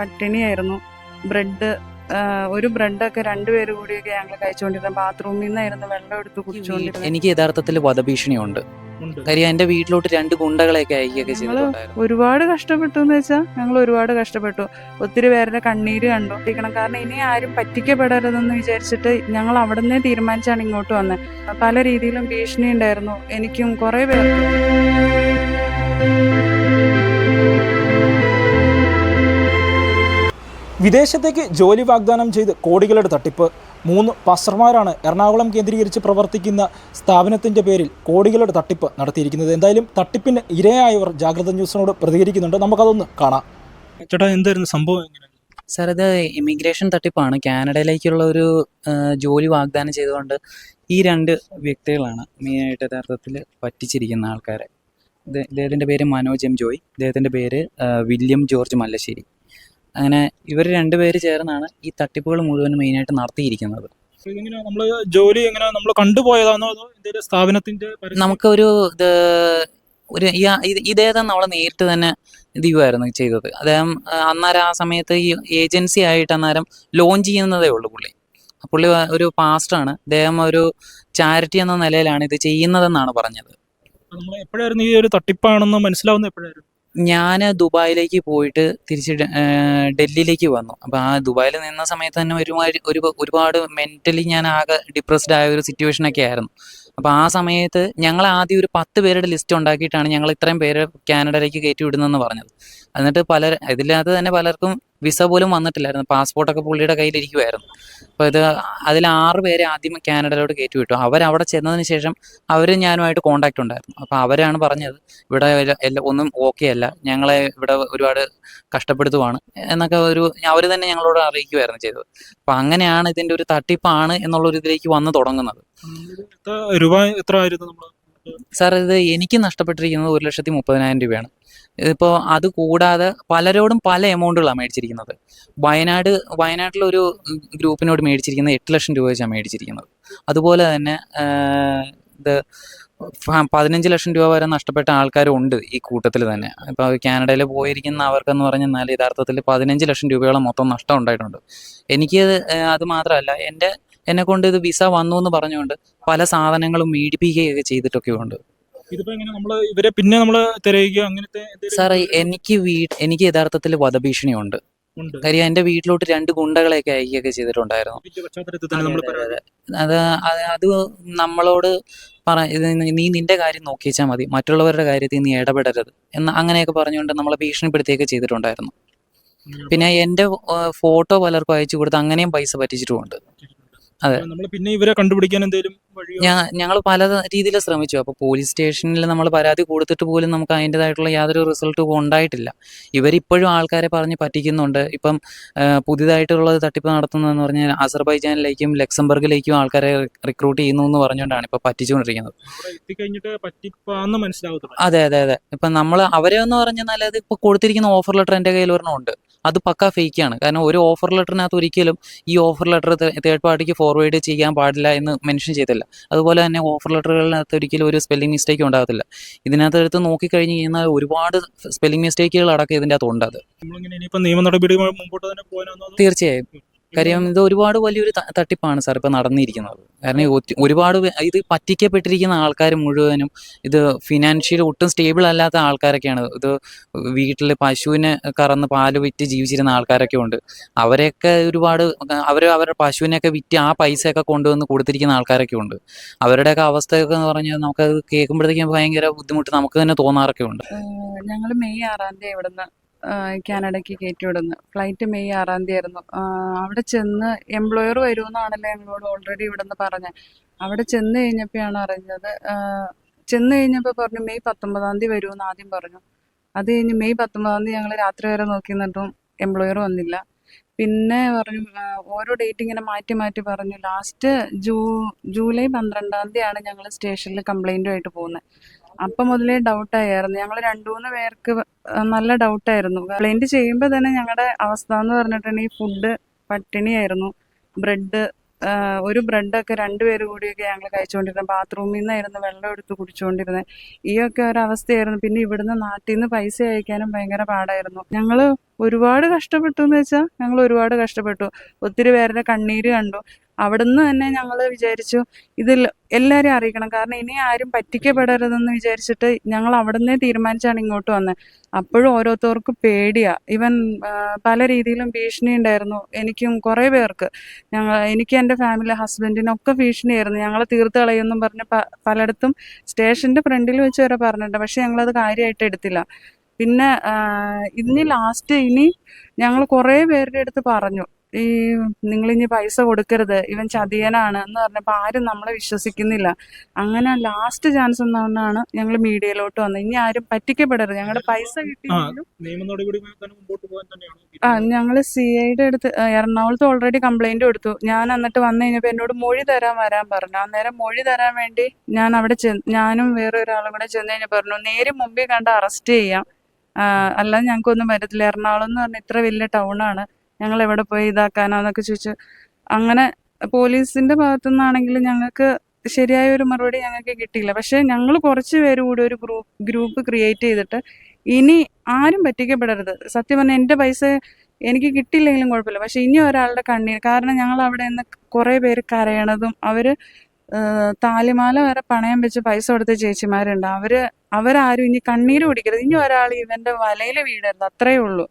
പട്ടിണിയായിരുന്നു. Bread ഒരു ബ്രെഡൊക്കെ രണ്ടുപേരും കൂടിയൊക്കെ ഞങ്ങൾ കഴിച്ചുകൊണ്ടിരുന്നത് ബാത്റൂമിൽ നിന്നായിരുന്നു വെള്ളം എടുത്ത് കുടിച്ചുകൊണ്ടിരുന്നത്. എനിക്ക് യഥാർത്ഥത്തിൽ വധഭീഷണിയുണ്ട്. കാര്യം എന്റെ വീട്ടിലോട്ട് രണ്ട് ഗുണ്ടകളെയൊക്കെ അയക്കുകയൊക്കെ ചെയ്തു ഒരുപാട് കഷ്ടപ്പെട്ടു എന്ന് വെച്ചാൽ ഞങ്ങൾ ഒരുപാട് കഷ്ടപ്പെട്ടു. ഒത്തിരി പേരുടെ കണ്ണീര് കണ്ടു. കാരണം ഇനി ആരും പറ്റിക്കപ്പെടരുതെന്ന് വിചാരിച്ചിട്ട് ഞങ്ങൾ അവിടെ നിന്നേ തീരുമാനിച്ചാണ് ഇങ്ങോട്ട് വന്നത് പല രീതിയിലും ഭീഷണി ഉണ്ടായിരുന്നു. എനിക്കും കുറേ പേർക്ക്. വിദേശത്തേക്ക് ജോലി വാഗ്ദാനം ചെയ്ത് കോടികളുടെ തട്ടിപ്പ്. മൂന്ന് പാസ്റ്റർമാരാണ് എറണാകുളം കേന്ദ്രീകരിച്ച് പ്രവർത്തിക്കുന്ന സ്ഥാപനത്തിന്റെ പേരിൽ കോടികളുടെ തട്ടിപ്പ് നടത്തിയിരിക്കുന്നത്. എന്തായാലും തട്ടിപ്പിന് ഇരയായവർ ജാഗ്രത ന്യൂസിനോട് പ്രതികരിക്കുന്നുണ്ട്. നമുക്കതൊന്ന് കാണാം. ചേട്ടാ എന്തായിരുന്നു സംഭവം സാർ ഇത് ഇമിഗ്രേഷൻ തട്ടിപ്പാണ്. കാനഡയിലേക്കുള്ള ഒരു ജോലി വാഗ്ദാനം ചെയ്തുകൊണ്ട് ഈ രണ്ട് വ്യക്തികളാണ് മെയിനായിട്ട് യഥാർത്ഥത്തിൽ പറ്റിച്ചിരിക്കുന്ന ആൾക്കാരെ. ഇത് ഇദ്ദേഹത്തിന്റെ പേര് മനോജ് എം ജോയ്. ഇദ്ദേഹത്തിന്റെ പേര് വില്യം ജോർജ് മല്ലശ്ശേരി. അങ്ങനെ ഇവർ രണ്ടുപേര് ചേർന്നാണ് ഈ തട്ടിപ്പുകൾ മുഴുവൻ മെയിനായിട്ട് നടത്തിയിരിക്കുന്നത്. നമ്മൾ ജോലി എങ്ങനെ നമ്മൾ കണ്ടുപോയതാണോ അതോ സ്ഥാപനത്തിന്റെ നമുക്കൊരു ഇത് ഒരു ഈ- ഇത് ഇദ്ദേഹത്തെ നമ്മൾ നേരിട്ട് തന്നെ ഇത് ചെയ്യുമായിരുന്നു ചെയ്തത്. അദ്ദേഹം അന്നേരം ആ സമയത്ത് ഈ ഏജൻസി ആയിട്ട് അന്നേരം ലോഞ്ച് ചെയ്യുന്നതേ ഉള്ളൂ പുള്ളി. പുള്ളി ഒരു പാസ്റ്ററാണ് അദ്ദേഹം ഒരു ചാരിറ്റി എന്ന നിലയിലാണ് ഇത് ചെയ്യുന്നതെന്നാണ് പറഞ്ഞത്. നമ്മൾ എപ്പോഴായിരുന്നു ഈ ഒരു തട്ടിപ്പാണെന്ന് മനസ്സിലാവുന്ന എപ്പോഴായിരുന്നു? ഞാൻ ദുബായിലേക്ക് പോയിട്ട് തിരിച്ച് ഡൽഹിയിലേക്ക് വന്നു. അപ്പോൾ ആ ദുബായിൽ നിന്ന സമയത്ത് തന്നെ ഒരുമാതിരി ഒരു ഒരുപാട് മെന്റലി ഞാൻ ആകെ ഡിപ്രസ്ഡ് ആയ ഒരു സിറ്റുവേഷനൊക്കെ ആയിരുന്നു. അപ്പോൾ ആ സമയത്ത് ഞങ്ങൾ ആദ്യം ഒരു പത്ത് പേരുടെ ലിസ്റ്റ് ഉണ്ടാക്കിയിട്ടാണ് ഞങ്ങൾ ഇത്രയും പേര് കാനഡയിലേക്ക് കയറ്റി വിടുന്നതെന്ന് പറഞ്ഞത്. എന്നിട്ട് പലർ ഇതിനകത്ത് തന്നെ പലർക്കും വിസ പോലും വന്നിട്ടില്ലായിരുന്നു. പാസ്പോർട്ടൊക്കെ പുള്ളിയുടെ കയ്യിലിരിക്കുമായിരുന്നു അപ്പോൾ ഇത് അതിൽ ആറ് പേരെ ആദ്യം കാനഡയിലോട്ട് കയറ്റി വിട്ടു. അവരവിടെ ചെന്നതിന് ശേഷം അവർ ഞാനുമായിട്ട് കോണ്ടാക്ട് ഉണ്ടായിരുന്നു. അപ്പോൾ അവരാണ് പറഞ്ഞത് ഇവിടെ എല്ലാം ഒന്നും ഓക്കെ അല്ല. ഞങ്ങളെ ഇവിടെ ഒരുപാട് കഷ്ടപ്പെടുത്തുവാണ്. എന്നൊക്കെ ഒരു അവർ തന്നെ ഞങ്ങളോട് അറിയിക്കുമായിരുന്നു ചെയ്തത്. അപ്പോൾ അങ്ങനെയാണ് ഇതിന്റെ ഒരു തട്ടിപ്പാണ് എന്നുള്ള ഒരു ഇതിലേക്ക് വന്ന് തുടങ്ങുന്നത്. രൂപ എത്ര ആയിരുന്നു സാർ ഇത് എനിക്ക് നഷ്ടപ്പെട്ടിരിക്കുന്നത് ഒരു ലക്ഷത്തി മുപ്പതിനായിരം രൂപയാണ്. ഇതിപ്പോൾ അത് കൂടാതെ പലരോടും പല എമൗണ്ടുകളാണ് മേടിച്ചിരിക്കുന്നത്. വയനാട് വയനാട്ടിലൊരു ഗ്രൂപ്പിനോട് മേടിച്ചിരിക്കുന്നത് എട്ട് ലക്ഷം രൂപ വെച്ചാണ് മേടിച്ചിരിക്കുന്നത്. അതുപോലെ തന്നെ ഇത് പതിനഞ്ച് ലക്ഷം രൂപ വരെ നഷ്ടപ്പെട്ട ആൾക്കാരും ഉണ്ട് ഈ കൂട്ടത്തിൽ തന്നെ. ഇപ്പോൾ കാനഡയിൽ പോയിരിക്കുന്ന അവർക്കെന്ന് പറഞ്ഞാൽ യഥാർത്ഥത്തിൽ പതിനഞ്ച് ലക്ഷം രൂപയോളം മൊത്തം നഷ്ടം ഉണ്ടായിട്ടുണ്ട്. എനിക്ക് അത് മാത്രമല്ല എന്റെ എന്നെ കൊണ്ട് ഇത് വിസ വന്നു എന്ന് പറഞ്ഞുകൊണ്ട് പല സാധനങ്ങളും മേടിപ്പിക്കുകയൊക്കെ ചെയ്തിട്ടൊക്കെ ഉണ്ട് ഇതിപ്പോ എങ്ങനെ നമ്മൾ ഇവരെ പിന്നെ നമ്മൾ തിരയുകയോ അങ്ങനത്തെ എന്തെങ്കിലും സാറേ എനിക്ക് വീ എനിക്ക് യഥാർത്ഥത്തിൽ വധഭീഷണിയുണ്ട് ഉണ്ട്. കാര്യം എന്റെ വീട്ടിലോട്ട് രണ്ട് ഗുണ്ടകളെയൊക്കെ അയക്കുകയൊക്കെ ചെയ്തിട്ടുണ്ടായിരുന്നു. ഇതിന്റെ പശ്ചാത്തലത്തിൽ തന്നെ നമ്മൾ അതെ, അതെ, അത്. അത് അത് നമ്മളോട് പറ ഇത് നീ നിന്റെ കാര്യം നോക്കിച്ചാൽ മതി. മറ്റുള്ളവരുടെ കാര്യത്തിൽ നീ ഇടപെടരുത് എന്ന് അങ്ങനെയൊക്കെ പറഞ്ഞുകൊണ്ട് നമ്മളെ ഭീഷണിപ്പെടുത്തിയൊക്കെ ചെയ്തിട്ടുണ്ടായിരുന്നു. പിന്നെ എന്റെ ഫോട്ടോ പലർക്കും അയച്ചു കൊടുത്ത് അങ്ങനെയും പൈസ പറ്റിച്ചിട്ടുമുണ്ട്. അതെ. നമ്മൾ പിന്നെ ഇവരെ കണ്ടുപിടിക്കാൻ എന്തെങ്കിലും ഞങ്ങൾ പല രീതിയിൽ ശ്രമിച്ചു. അപ്പോൾ പോലീസ് സ്റ്റേഷനിൽ നമ്മൾ പരാതി കൊടുത്തിട്ട് പോലും നമുക്ക് അതിന്റെതായിട്ടുള്ള യാതൊരു റിസൾട്ടും ഉണ്ടായിട്ടില്ല. ഇവരിപ്പോഴും ആൾക്കാരെ പറഞ്ഞ് പറ്റിക്കുന്നുണ്ട്. ഇപ്പം പുതിയതായിട്ടുള്ള പുതിയതായിട്ടുള്ളത് തട്ടിപ്പ് നടത്തുന്നതെന്ന് പറഞ്ഞാൽ അസർബൈജാനിലേക്കും ലക്സംബർഗിലേക്കും ആൾക്കാരെ റിക്രൂട്ട് ചെയ്യുന്നു എന്ന് പറഞ്ഞുകൊണ്ടാണ് ഇപ്പോൾ പറ്റിച്ചുകൊണ്ടിരിക്കുന്നത്. അതെ അതെ അതെ. ഇപ്പം നമ്മൾ അവരെ എന്ന് പറഞ്ഞാൽ അത് ഇപ്പോൾ കൊടുത്തിരിക്കുന്ന ഓഫർ ലെറ്റർ എന്റെ കയ്യിൽ ഒരെണ്ണം ഉണ്ട്. അത് പക്ക ഫേക്കാണ്. കാരണം ഒരു ഓഫർ ലെറ്ററിനകത്ത് ഒരിക്കലും ഈ ഓഫർ ലെറ്റർ തേർഡ് പാർട്ടിക്ക് ഫോർവേഡ് ചെയ്യാൻ പാടില്ല എന്ന് മെൻഷൻ ചെയ്തില്ല അതുപോലെ തന്നെ ഓഫർ ലെറ്ററുകളിനകത്ത് ഒരിക്കലും ഒരു സ്പെല്ലിംഗ് മിസ്റ്റേക്ക് ഉണ്ടാകത്തില്ല. ഇതിനകത്ത് എടുത്ത് നോക്കിക്കഴിഞ്ഞ് കഴിഞ്ഞാൽ ഒരുപാട് സ്പെല്ലിംഗ് മിസ്റ്റേക്കുകൾ അടക്കം ഇതിന്റെ അകത്ത് ഉണ്ട് അത്. തീർച്ചയായും. കാര്യം ഇത് ഒരുപാട് വലിയൊരു തട്ടിപ്പാണ് സാർ ഇപ്പം നടന്നിരിക്കുന്നത്. കാരണം ഒരുപാട് ഇത് പറ്റിക്കപ്പെട്ടിരിക്കുന്ന ആൾക്കാർ മുഴുവനും ഇത് ഫിനാൻഷ്യലി ഒട്ടും സ്റ്റേബിൾ അല്ലാത്ത ആൾക്കാരൊക്കെയാണ്. ഇത് വീട്ടിൽ പശുവിനെ കറന്ന് പാൽ വിറ്റ് ജീവിച്ചിരുന്ന ആൾക്കാരൊക്കെ ഉണ്ട്. അവരെയൊക്കെ ഒരുപാട് അവർ അവരുടെ പശുവിനെയൊക്കെ വിറ്റ് ആ പൈസയൊക്കെ കൊണ്ടുവന്ന് കൊടുത്തിരിക്കുന്ന ആൾക്കാരൊക്കെ ഉണ്ട്. അവരുടെയൊക്കെ അവസ്ഥയൊക്കെ എന്ന് പറഞ്ഞാൽ നമുക്കത് കേൾക്കുമ്പോഴത്തേക്കും ഭയങ്കര ബുദ്ധിമുട്ട് നമുക്ക് തന്നെ തോന്നാറൊക്കെ ഉണ്ട്. ഞങ്ങൾ മെയ് ആറാം തീയതി ഇവിടുന്ന് കാനഡയ്ക്ക് കയറ്റി വിടുന്നു ഫ്ലൈറ്റ് മെയ് ആറാം തീയതി ആയിരുന്നു. അവിടെ ചെന്ന് എംപ്ലോയർ വരുമെന്നാണല്ലോ ഞങ്ങളോട് ഓൾറെഡി ഇവിടുന്ന് പറഞ്ഞത്. അവിടെ ചെന്ന് കഴിഞ്ഞപ്പോഴാണ് അറിഞ്ഞത് ചെന്ന് കഴിഞ്ഞപ്പോൾ പറഞ്ഞു മെയ് പത്തൊമ്പതാം തീയതി വരുമെന്ന് ആദ്യം പറഞ്ഞു. അത് കഴിഞ്ഞ് മെയ് പത്തൊമ്പതാം തീയതി ഞങ്ങൾ രാത്രി വരെ നോക്കി നിന്നിട്ടും എംപ്ലോയർ വന്നില്ല. പിന്നെ പറഞ്ഞു ഓരോ ഡേറ്റ് ഇങ്ങനെ മാറ്റി മാറ്റി പറഞ്ഞു ലാസ്റ്റ് ജൂ ജൂലൈ പന്ത്രണ്ടാം തീയതിയാണ് ഞങ്ങൾ സ്റ്റേഷനിൽ കംപ്ലൈന്റുമായിട്ട് പോകുന്നത്. അപ്പം മുതലേ ഡൗട്ടായിരുന്നു ഞങ്ങൾ രണ്ടു മൂന്ന് പേർക്ക് നല്ല ഡൗട്ടായിരുന്നു കംപ്ലൈന്റ് ചെയ്യുമ്പോൾ തന്നെ ഞങ്ങളുടെ അവസ്ഥ എന്ന് പറഞ്ഞിട്ടുണ്ടെങ്കിൽ ഫുഡ് പട്ടിണിയായിരുന്നു. ബ്രെഡ് ഒരു ബ്രെഡൊക്കെ രണ്ടുപേര് കൂടിയൊക്കെ ഞങ്ങൾ കഴിച്ചുകൊണ്ടിരുന്നത് ബാത്റൂമിൽ നിന്നായിരുന്നു വെള്ളം എടുത്ത് കുടിച്ചുകൊണ്ടിരുന്നത് ഈ ഒക്കെ ഒരവസ്ഥയായിരുന്നു പിന്നെ ഇവിടുന്ന് നാട്ടിൽ നിന്ന് പൈസ അയക്കാനും ഭയങ്കര പാടായിരുന്നു. ഞങ്ങൾ ഒരുപാട് കഷ്ടപ്പെട്ടു എന്ന് വെച്ചാൽ ഞങ്ങൾ ഒരുപാട് കഷ്ടപ്പെട്ടു. ഒത്തിരി പേരുടെ കണ്ണീര് കണ്ടു. അവിടുന്ന് തന്നെ ഞങ്ങൾ വിചാരിച്ചു ഇതിൽ എല്ലാവരെയും അറിയിക്കണം. കാരണം ഇനി ആരും പറ്റിക്കപ്പെടരുതെന്ന് വിചാരിച്ചിട്ട് ഞങ്ങൾ അവിടുന്ന് തീരുമാനിച്ചാണ് ഇങ്ങോട്ട് വന്നത് അപ്പോഴും ഓരോരുത്തർക്കും പേടിയാ. ഇവൻ പല രീതിയിലും ഭീഷണി ഉണ്ടായിരുന്നു എനിക്കും കുറേ പേർക്ക്. ഞങ്ങൾ എനിക്ക് എന്റെ ഫാമിലി ഹസ്ബൻഡിനൊക്കെ ഭീഷണിയായിരുന്നു. ഞങ്ങൾ തീർത്ത് കളയുമെന്നും പറഞ്ഞ് പലയിടത്തും സ്റ്റേഷന്റെ ഫ്രണ്ടിൽ വെച്ച് വരെ പറഞ്ഞിട്ടുണ്ട്. പക്ഷെ ഞങ്ങളത് കാര്യമായിട്ട് എടുത്തില്ല. പിന്നെ ഇനി ലാസ്റ്റ് ഇനി ഞങ്ങൾ കുറേ പേരുടെ അടുത്ത് പറഞ്ഞു. ഈ നിങ്ങളിനി പൈസ കൊടുക്കരുത് ഇവൻ ചതിയനാണ് എന്ന് പറഞ്ഞപ്പോൾ ആരും നമ്മളെ വിശ്വസിക്കുന്നില്ല. അങ്ങനെ ലാസ്റ്റ് ചാൻസ് എന്നാണ് ഞങ്ങൾ മീഡിയയിലോട്ട് വന്നത്. ഇനി ആരും പറ്റിക്കപ്പെടരുത്. ഞങ്ങളുടെ പൈസ കിട്ടിയെങ്കിലും ആ ഞങ്ങൾ സി ഐയുടെ അടുത്ത് എറണാകുളത്ത് ഓൾറെഡി കംപ്ലൈന്റ് കൊടുത്തു. ഞാൻ എന്നിട്ട് വന്നു കഴിഞ്ഞപ്പോൾ എന്നോട് മൊഴി തരാൻ വരാൻ പറഞ്ഞു. അന്നേരം മൊഴി തരാൻ വേണ്ടി ഞാൻ അവിടെ ചെന്ന് ഞാനും വേറെ ഒരാളും കൂടെ ചെന്ന് കഴിഞ്ഞാൽ പറഞ്ഞു നേരെ മുമ്പിൽ കണ്ട് അറസ്റ്റ് ചെയ്യാം. അല്ലാതെ ഞങ്ങൾക്കൊന്നും പറ്റത്തില്ല എറണാകുളം എന്ന് പറഞ്ഞാൽ ഇത്ര വലിയ ടൗണാണ് ഞങ്ങൾ എവിടെ പോയി ഇതാക്കാനോ എന്നൊക്കെ ചോദിച്ചു അങ്ങനെ പോലീസിന്റെ ഭാഗത്തു നിന്നാണെങ്കിൽ ഞങ്ങൾക്ക് ശരിയായ ഒരു മറുപടി ഞങ്ങൾക്ക് കിട്ടിയില്ല. പക്ഷെ ഞങ്ങൾ കുറച്ച് പേര് കൂടി ഒരു ഗ്രൂപ്പ് ഗ്രൂപ്പ് ക്രിയേറ്റ് ചെയ്തിട്ട് ഇനി ആരും പറ്റിക്കപ്പെടരുത്. സത്യം പറഞ്ഞാൽ എന്റെ പൈസ എനിക്ക് കിട്ടിയില്ലെങ്കിലും കുഴപ്പമില്ല. പക്ഷെ ഇനി ഒരാളുടെ കണ്ണീർ കാരണം ഞങ്ങൾ അവിടെ നിന്ന് കുറേ പേര് കരയണതും ഏഹ് താലിമാല വരെ പണയം വെച്ച് പൈസ കൊടുത്ത ചേച്ചിമാരുണ്ട്. അവർ അവരാരും ഇനി കണ്ണീര് കുടിക്കരുത് ഇനി ഒരാൾ ഇവന്റെ വലയിൽ വീടരുത്. അത്രയേ ഉള്ളൂ.